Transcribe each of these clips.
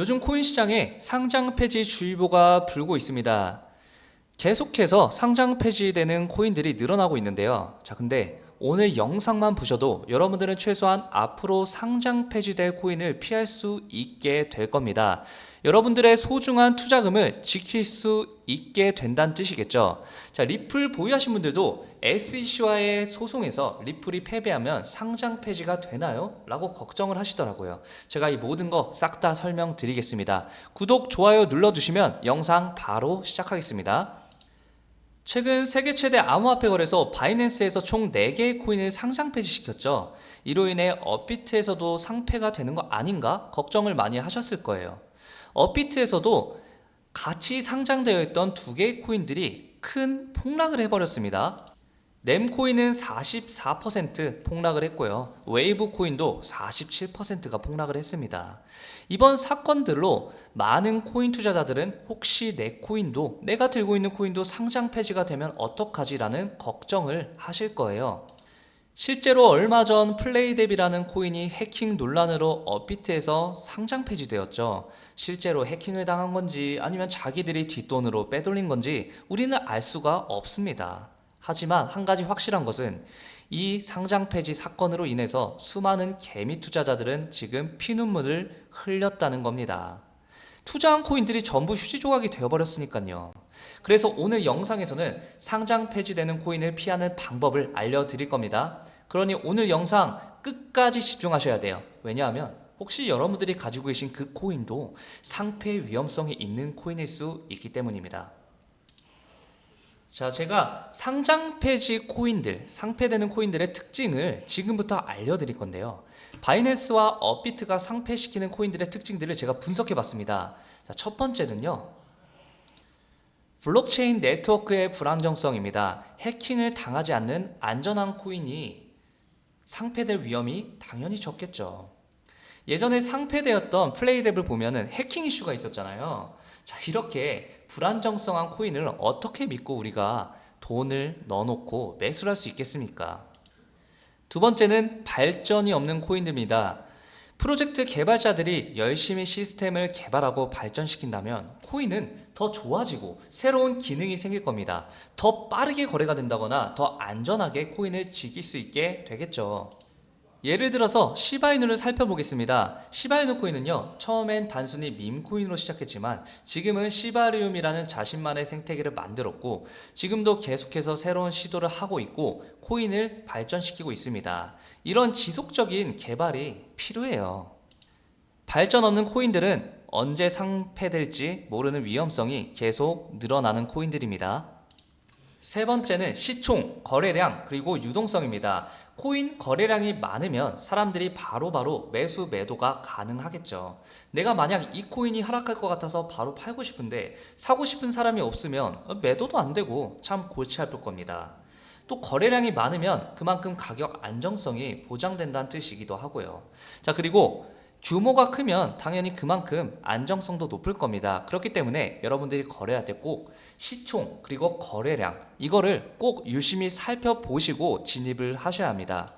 요즘 코인 시장에 상장 폐지 주의보가 불고 있습니다. 계속해서 상장 폐지되는 코인들이 늘어나고 있는데요. 자, 근데 오늘 영상만 보셔도 여러분들은 최소한 앞으로 상장 폐지될 코인을 피할 수 있게 될 겁니다. 여러분들의 소중한 투자금을 지킬 수 있게 된다는 뜻이겠죠. 자, 리플 보유하신 분들도 SEC와의 소송에서 리플이 패배하면 상장 폐지가 되나요? 라고 걱정을 하시더라고요. 제가 이 모든 거 싹 다 설명드리겠습니다. 구독, 좋아요 눌러주시면 영상 바로 시작하겠습니다. 최근 세계 최대 암호화폐 거래소 바이낸스에서 총 4개의 코인을 상장 폐지시켰죠. 이로 인해 업비트에서도 상폐가 되는 거 아닌가 걱정을 많이 하셨을 거예요. 업비트에서도 같이 상장되어 있던 두 개의 코인들이 큰 폭락을 해버렸습니다. Nem코인은 44% 폭락을 했고요. 웨이브 코인도 47%가 폭락을 했습니다. 이번 사건들로 많은 코인 투자자들은 혹시 내 코인도 내가 들고 있는 코인도 상장 폐지가 되면 어떡하지라는 걱정을 하실 거예요. 실제로 얼마 전 플레이뎁이라는 코인이 해킹 논란으로 업비트에서 상장 폐지되었죠. 실제로 해킹을 당한 건지 아니면 자기들이 뒷돈으로 빼돌린 건지 우리는 알 수가 없습니다. 하지만 한 가지 확실한 것은 이 상장 폐지 사건으로 인해서 수많은 개미 투자자들은 지금 피눈물을 흘렸다는 겁니다. 투자한 코인들이 전부 휴지 조각이 되어버렸으니까요. 그래서 오늘 영상에서는 상장 폐지되는 코인을 피하는 방법을 알려드릴 겁니다. 그러니 오늘 영상 끝까지 집중하셔야 돼요. 왜냐하면 혹시 여러분들이 가지고 계신 그 코인도 상폐 위험성이 있는 코인일 수 있기 때문입니다. 자, 제가 상장 폐지 코인들, 상폐되는 코인들의 특징을 지금부터 알려드릴 건데요. 바이낸스와 업비트가 상폐시키는 코인들의 특징들을 제가 분석해 봤습니다. 자, 첫 번째는요. 블록체인 네트워크의 불안정성입니다. 해킹을 당하지 않는 안전한 코인이 상폐될 위험이 당연히 적겠죠. 예전에 상폐되었던 플레이뎁을 보면은 해킹 이슈가 있었잖아요. 자, 이렇게 불안정성한 코인을 어떻게 믿고 우리가 돈을 넣어놓고 매수를 할수 있겠습니까? 두 번째는 발전이 없는 코인들입니다. 프로젝트 개발자들이 열심히 시스템을 개발하고 발전시킨다면 코인은 더 좋아지고 새로운 기능이 생길 겁니다. 더 빠르게 거래가 된다거나 더 안전하게 코인을 지킬 수 있게 되겠죠. 예를 들어서 시바이누를 살펴보겠습니다. 시바이누 코인은요, 처음엔 단순히 밈코인으로 시작했지만 지금은 시바리움이라는 자신만의 생태계를 만들었고 지금도 계속해서 새로운 시도를 하고 있고 코인을 발전시키고 있습니다. 이런 지속적인 개발이 필요해요. 발전 없는 코인들은 언제 상폐될지 모르는 위험성이 계속 늘어나는 코인들입니다. 세 번째는 시총, 거래량, 그리고 유동성입니다. 코인 거래량이 많으면 사람들이 바로 바로 매수, 매도가 가능하겠죠. 내가 만약 이 코인이 하락할 것 같아서 바로 팔고 싶은데 사고 싶은 사람이 없으면 매도도 안 되고 참 골치 아플 겁니다. 또 거래량이 많으면 그만큼 가격 안정성이 보장된다는 뜻이기도 하고요. 자, 그리고 규모가 크면 당연히 그만큼 안정성도 높을 겁니다. 그렇기 때문에 여러분들이 거래할 때 꼭 시총 그리고 거래량 이거를 꼭 유심히 살펴보시고 진입을 하셔야 합니다.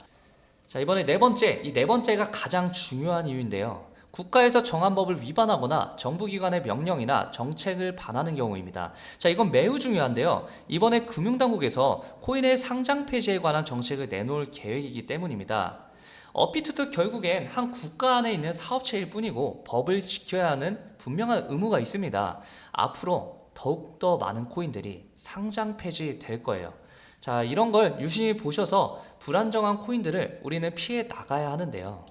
자, 이번에 네 번째, 이 네 번째가 가장 중요한 이유인데요. 국가에서 정한 법을 위반하거나 정부기관의 명령이나 정책을 반하는 경우입니다. 자, 이건 매우 중요한데요. 이번에 금융당국에서 코인의 상장 폐지에 관한 정책을 내놓을 계획이기 때문입니다. 업비트도 결국엔 한 국가 안에 있는 사업체일 뿐이고 법을 지켜야 하는 분명한 의무가 있습니다. 앞으로 더욱더 많은 코인들이 상장 폐지될 거예요. 자, 이런 걸 유심히 보셔서 불안정한 코인들을 우리는 피해 나가야 하는데요.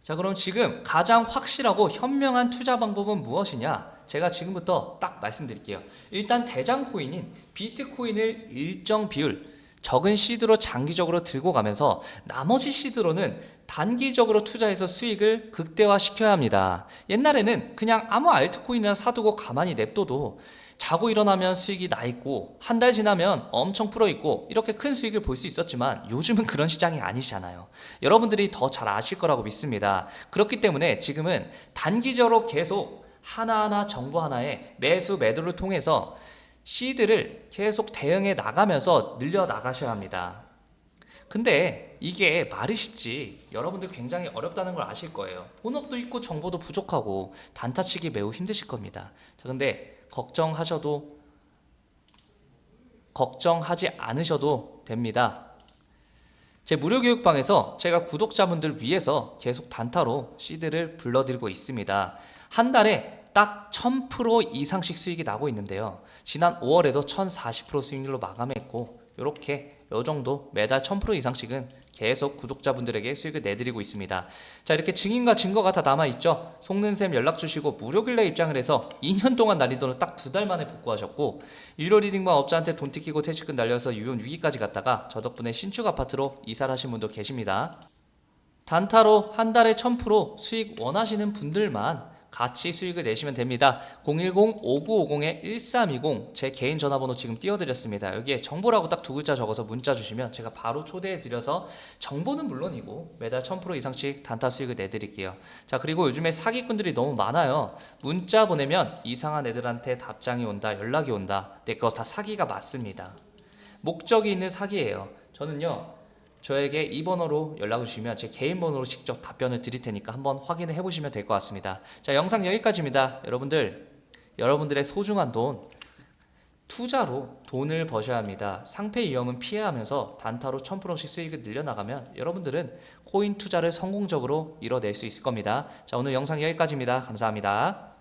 자, 그럼 지금 가장 확실하고 현명한 투자 방법은 무엇이냐? 제가 지금부터 딱 말씀드릴게요. 일단 대장 코인인 비트코인을 일정 비율 적은 시드로 장기적으로 들고 가면서 나머지 시드로는 단기적으로 투자해서 수익을 극대화시켜야 합니다. 옛날에는 그냥 아무 알트코인이나 사두고 가만히 냅둬도 자고 일어나면 수익이 나 있고 한 달 지나면 엄청 풀어 있고 이렇게 큰 수익을 볼 수 있었지만 요즘은 그런 시장이 아니잖아요. 여러분들이 더 잘 아실 거라고 믿습니다. 그렇기 때문에 지금은 단기적으로 계속 하나하나 정보 하나에 매수 매도를 통해서 시드를 계속 대응해 나가면서 늘려 나가셔야 합니다. 근데 이게 말이 쉽지 여러분들 굉장히 어렵다는 걸 아실 거예요. 본업도 있고 정보도 부족하고 단타치기 매우 힘드실 겁니다. 자, 근데 걱정하셔도 걱정하지 않으셔도 됩니다. 제 무료 교육방에서 제가 구독자분들 위해서 계속 단타로 시드를 불러드리고 있습니다. 한 달에 딱 1000% 이상씩 수익이 나고 있는데요. 지난 5월에도 1040% 수익률로 마감했고 이렇게 요 정도 매달 1000% 이상씩은 계속 구독자분들에게 수익을 내드리고 있습니다. 자 이렇게 증인과 증거가 다 남아있죠. 속는샘 연락 주시고 무료 길래 입장을 해서 2년 동안 난이도는 딱 두 달 만에 복구하셨고 유료 리딩방 업자한테 돈 뜯기고 퇴직금 날려서 유연 위기까지 갔다가 저 덕분에 신축 아파트로 이사를 하신 분도 계십니다. 단타로 한 달에 1000% 수익 원하시는 분들만 같이 수익을 내시면 됩니다. 010-5950-1320 제 개인 전화번호 지금 띄워드렸습니다. 여기에 정보라고 딱 두 글자 적어서 문자 주시면 제가 바로 초대해드려서 정보는 물론이고 매달 1000% 이상씩 단타 수익을 내드릴게요. 자 그리고 요즘에 사기꾼들이 너무 많아요. 문자 보내면 이상한 애들한테 답장이 온다, 연락이 온다. 네, 그거 다 사기가 맞습니다. 목적이 있는 사기예요. 저는요. 저에게 이 번호로 연락을 주시면 제 개인 번호로 직접 답변을 드릴 테니까 한번 확인을 해보시면 될 것 같습니다. 자, 영상 여기까지입니다. 여러분들, 여러분들의 소중한 돈, 투자로 돈을 버셔야 합니다. 상패 위험은 피해야 하면서 단타로 1000%씩 수익을 늘려나가면 여러분들은 코인 투자를 성공적으로 이뤄낼 수 있을 겁니다. 자, 오늘 영상 여기까지입니다. 감사합니다.